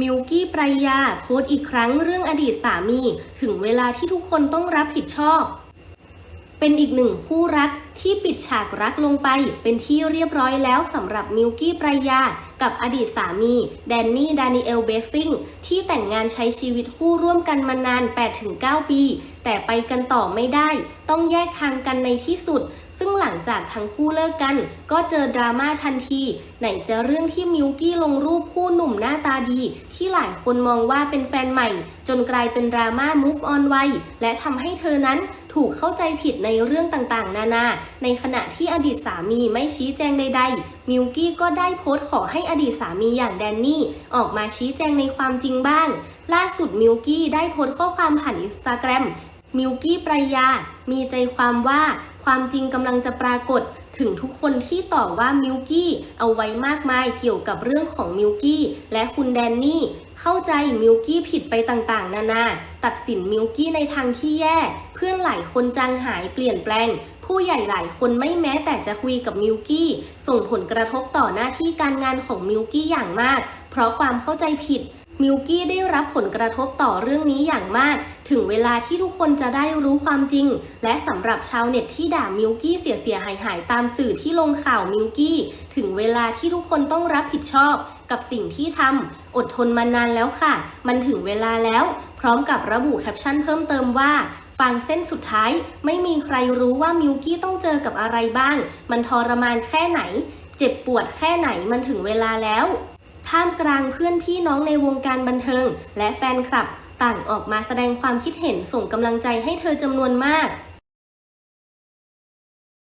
มิวกี้ปรายาโพสต์อีกครั้งเรื่องอดีตสามี ถึงเวลาที่ทุกคนต้องรับผิดชอบ เป็นอีกหนึ่งคู่รักที่ปิดฉากรักลงไป เป็นที่เรียบร้อยแล้วสำหรับมิวกี้ปรายากับอดีตสามี แดนนี่ ดานิเอล เบสซิงที่แต่งงานใช้ชีวิตคู่ร่วมกันมานาน 8-9 ปี แต่ไปกันต่อไม่ได้ ต้องแยกทางกันในที่สุด ซึ่งหลังจากทั้งคู่เลิกกัน ก็เจอดราม่าทันที ไหนจะเรื่องที่มิวกี้ลงรูปคู่หนุ่มหน้าตาดี ที่หลายคนมองว่าเป็นแฟนใหม่ จนกลายเป็นดราม่า move on ไวและทำให้เธอนั้นถูกเข้าใจผิดในเรื่องต่างๆ นานา ในขณะที่อดีตสามีไม่ชี้แจงใดๆ มิวกี้ก็ได้โพสต์ขอให้อดีตสามีอย่างแดนนี่ ออกมาชี้แจงในความจริงบ้าง ล่าสุดมิวกี้ได้โพสต์ข้อความผ่านอินสตาแกรมมิวกี้ปรยา มีใจความว่าความจริงกำลังจะปรากฏถึงทุกคนที่ต่อว่ามิวกี้เอาไว้มากมายเกี่ยวกับเรื่องของมิวกี้และคุณแดนนี่ เข้าใจมิวกี้ผิดไปต่างๆ นานา ตัดสินมิวกี้ในทางที่แย่ เพื่อนหลายคนจางหายเปลี่ยนแปลง ผู้ใหญ่หลายคนไม่แม้แต่จะคุยกับมิวกี้ ส่งผลกระทบต่อหน้าที่การงานของมิวกี้อย่างมาก เพราะความเข้าใจผิด มิวกี้ได้รับผลกระทบต่อเรื่องนี้อย่างมาก ถึงเวลาที่ทุกคนจะได้รู้ความจริง และสำหรับชาวเน็ตที่ด่ามิวกี้เสียเสียหายหายตามสื่อที่ลงข่าวมิวกี้ ถึงเวลาที่ทุกคนต้องรับผิดชอบ กับสิ่งที่ทำอดทนมานานแล้วค่ะ มันถึงเวลาแล้ว พร้อมกับระบุแคปชั่นเพิ่มเติมว่าฟังเส้นสุดท้าย ไม่มีใครรู้ว่ามิวกี้ต้องเจอกับอะไรบ้าง มันทรมานแค่ไหน เจ็บปวดแค่ไหนมันถึงเวลาแล้ว ท่ามกลางเพื่อนพี่น้องในวงการบันเทิง และแฟนคลับ ต่างออกมาแสดงความคิดเห็นส่งกำลังใจให้เธอจำนวนมาก